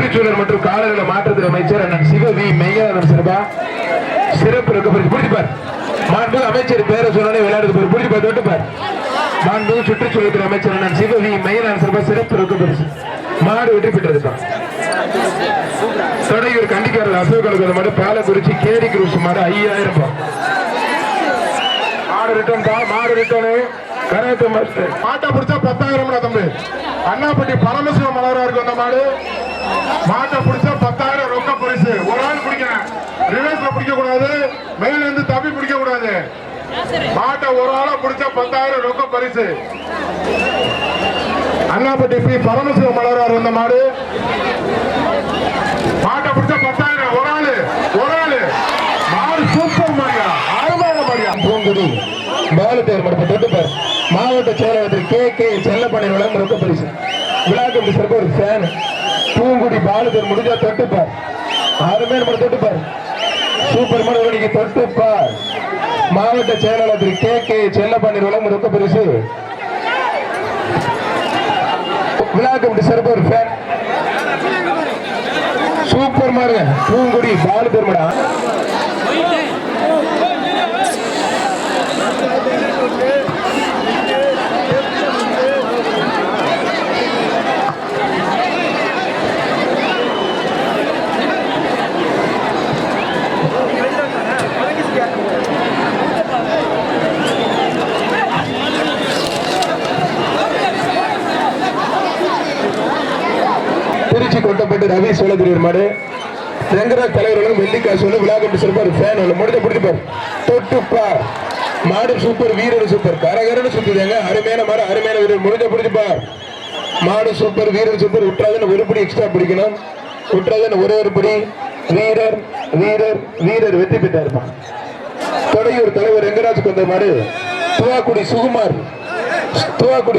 சுற்றுச்சூழல் மற்றும் காலநிலை மாற்றத்துறை அமைச்சர் அண்ணன் சிவ வி. மெய்யானந்தன் சிறப்பா சிறப்பு இருக்க பிடிப்பார் மாண்பு அமைச்சர் பேரை சொன்னாலே விளையாடுறது பேர் பிடிப்பார் தொட்டுப்பார் மாண்பு சுற்றுச்சூழல் அமைச்சர் அண்ணன் சிவ வி. மெய்யானந்தன் சிறப்பா சிறப்பு இருக்க பரிசு. மாடு வெற்றி பெற்றதுதான் தொடையூர் கண்டிக்காரர் அசோக் கலகல மாடு பாலக்குறிச்சி கேரி குரூஸ் மாடு ஐயாயிரம் ரூபாய். மாடு ரிட்டர்ன் தான் மாடு ரிட்டர்னு. கராத்தே மாட்டை பிடிச்சா பத்தாயிரம் தம்பி. அண்ணாப்பட்டி பரமசிவம் மலரா இருக்கும் அந்த மாடு. மாட்டை பிடிச்சா பத்தாயிரம் ரொக்க பரிசு. ஒரு ஆள் பிடிக்கணும். ரிவர்ஸ்ல பிடிக்க கூடாது மேல இருந்து தப்பி பிடிக்க கூடாது மாட்டை ஒரு ஆளா பிடிச்சா பத்தாயிரம் ரொக்க பரிசு. அண்ணாப்பட்டி பி பரமசிவ மலரார் வந்த மாடு. மாட்டை பிடிச்சா பத்தாயிரம். ஒரு ஆளு. ஒரு ஆளு. மாடு சூப்பர் மாடியா அருமையான மாடியா பூங்குடி. பாலுதேர் மடப்ப தொட்டுப்பார் மாவட்ட செயலாளர் கே கே செல்லப்பணி வளம் ரொக்க பரிசு. விழாக்கு சிறப்பு ஒரு ஃபேன் பூங்குடி பாலுதர் முடிஞ்சா தொட்டுப்பார். யாருமே நம்ம தொட்டுப்பார். சூப்பர் மனவடிக்கு தொட்டுப்பார். மாவட்ட செயலாளர் திரு கே கே செல்லப்பணி வழங்கும் ரொக்க பரிசு. விழாக்கு சிறப்பு ஒரு ஃபேன் சூப்பர் மாருங்க பூங்குடி பாலு பெருமடா கொட்டப்பட்டு ரவி சோழகிரியர் மாடு. ரங்கராஜ் தலைவர்களும் வெள்ளிக்காசு ஒன்று விழா கட்டு சிறப்பார் ஃபேன் ஒன்று முடிஞ்ச பிடிப்பார் தொட்டுப்பார் மாடு சூப்பர் வீரர் சூப்பர் கரகரன்னு சுத்துதாங்க. அருமையான மாடு அருமையான வீரர். முடிஞ்ச பிடிச்சிப்பார் மாடு சூப்பர் வீரர் சூப்பர் விட்டுறாதுன்னு ஒரு படி எக்ஸ்ட்ரா பிடிக்கணும். விட்டுறாதுன்னு ஒரே ஒரு படி. வீரர் வீரர் வீரர் வெற்றி பெற்றாருப்பான் தொடையூர் தலைவர் ரெங்கராஜ் கொண்ட மாடு. துவாக்குடி சுகுமார். துவாக்குடி